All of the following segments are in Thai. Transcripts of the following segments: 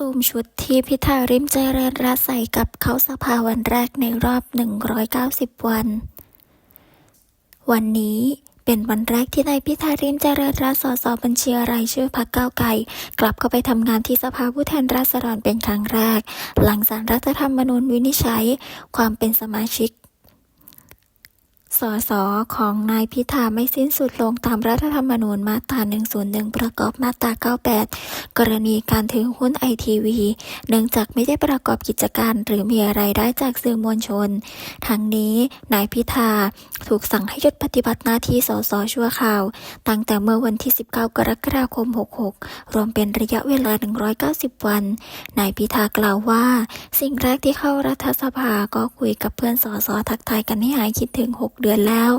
ซูมชุดที่พิธาริมเจริญรัตใส่กับเข้าสภาวันแรกในรอบ 190 วัน วันนี้เป็นวันแรกที่นายพิธาริมเจริญรัตน์สสบัญชีรายชื่อพรรคก้าวไกลกลับเข้าไปทำงานที่สภาผู้แทนราษฎรเป็นครั้งแรก หลังสารรัฐธรรมนูญวินิจฉัย ความเป็นสมาชิก สสของนายพิธาไม่สิ้นสุดลงตามรัฐธรรมนูญมาตรา 101 ประกอบมาตรา 98 กรณีการถือหุ้นไอทีวีเนื่องจากไม่ได้ประกอบกิจการ หรือมีรายได้จากสื่อมวลชน ทั้งนี้นายพิธาถูกสั่งให้หยุดปฏิบัติหน้าที่สสชั่วคราว ตั้งแต่เมื่อวันที่ 19 กรกฎาคม 66 รวมเป็นระยะเวลา 190 วัน นายพิธากล่าวว่า สิ่งแรกที่เข้ารัฐสภาก็คุยกับเพื่อนสสทักทายกันให้หายคิดถึง 6เดือนแล้ว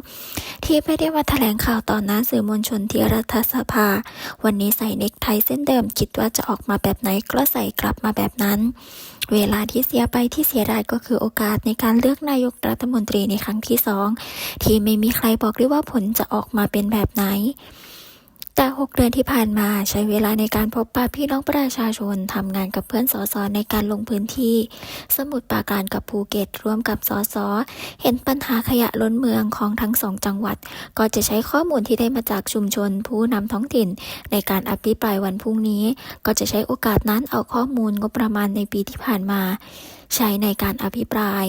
ที่ไม่ได้มาแถลงข่าวต่อหน้าสื่อมวลชนที่รัฐสภา วันนี้ใส่เนคไทเส้นเดิมคิดว่าจะออกมาแบบไหนก็ใส่กลับมาแบบนั้น เวลาที่เสียไปที่เสียดายก็คือโอกาสในการเลือกนายกรัฐมนตรีในครั้งที่สองที่ไม่มีใครบอกได้ว่าผลจะออกมาเป็นแบบไหน แต่ 6 เดือนที่ผ่านมาใช้เวลาในการพบปะพี่น้องประชาชนทำงานกับเพื่อนสสในการลงพื้นที่ สมุทรปราการกับภูเก็ตร่วมกับสสเห็นปัญหาขยะล้นเมืองของทั้งสองจังหวัด ก็จะใช้ข้อมูลที่ได้มาจากชุมชนผู้นำท้องถิ่น ในการอภิปรายวันพรุ่งนี้ ก็จะใช้โอกาสนั้นเอาข้อมูลงบประมาณในปีที่ผ่านมา ใช้ในการอภิปราย